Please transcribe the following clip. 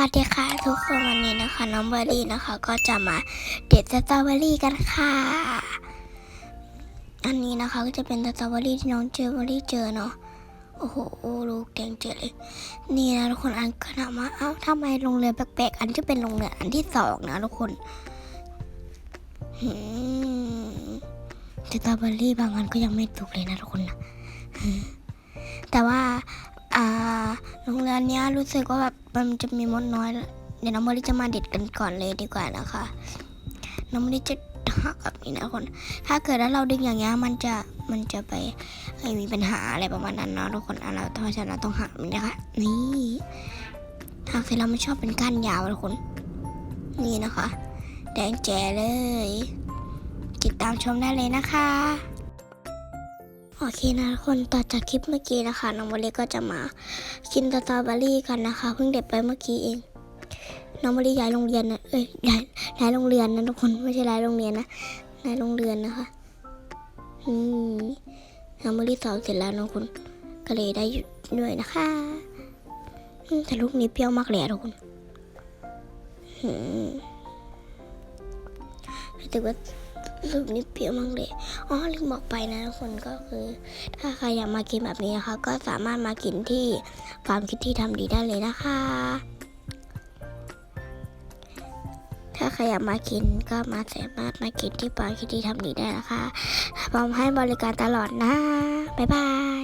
วัสดีค่ะทุกคนวันนี้นะคะ น้องเบอร์รี่นะคะ ก็จะมาเด็ดสตรอเบอรี่กันค่ะ อันนี้นะคะก็จะเป็นสตรอเบอรี่ที่น้องเจอเบอร์รี่เจอเนาะโอ้โหลูกแดงเจอเลย นี่นะทุกคนอันก็ถามาเอ้าทำไมโรงเรือนแปลกๆอันที่เป็นโรงเรือนอันที่สองนะทุกคนสตรอเบอรี่บางอันก็ยังไม่สุกเลยนะทุกคนนะ รงเรียนนี้รู้สึกว่าแบบมันจะมีมดน้อย เดี๋ยวน้องมอริจะมาเด็ดกันก่อนเลยดีกว่านะคะ น้องมอริจะหักแบบนี้นะคน ถ้าเกิดว่าเราดึงอย่างเงี้ยมันจะมันจะไปมีปัญหาอะไรประมาณนั้นเนาะทุกคนเราเพราะฉะนั้นเราต้องหักมันนะคะนี่หักเสร็จแล้วไม่ชอบเป็นก้านยาวทุกคน นี่นะคะ แดงแจ๋เลย ติดตามชมได้เลยนะคะ โอเคนะทุกคนต่อจากคลิปเมื่อกี้นะคะน้องโมเลก็จะมากินสตรอเบอรี่กันนะคะ เพิ่งเด็ดไปเมื่อกี้เอง น้องโมเลย้ายโรงเรียนนะเอ้ยย้ายย้ายโรงเรียนนะทุกคนไม่ใช่ย้ายโรงเรียนนะย้ายโรงเรียนนะคะอืมน้องโมเลสอบเสร็จแล้วนะทุกคนก็เลยได้ด้วยนะคะแต่ลูกนี้เปรี้ยวมากเลยอะทุกคนอืมรู้สึกว่า ลูกนี้เปรี้ยวมากเลยอ๋อลืมบอกไปนะทุกคนก็คือ ถ้าใครอยากมากินแบบนี้นะคะ ก็สามารถมากินที่ฟาร์มคิตที่ทำดีได้เลยนะคะ ถ้าใครอยากมากินก็มาสามารถมากินที่ฟาร์มคิตที่ทำดีได้นะคะพร้อมให้บริการตลอดนะบ๊ายบาย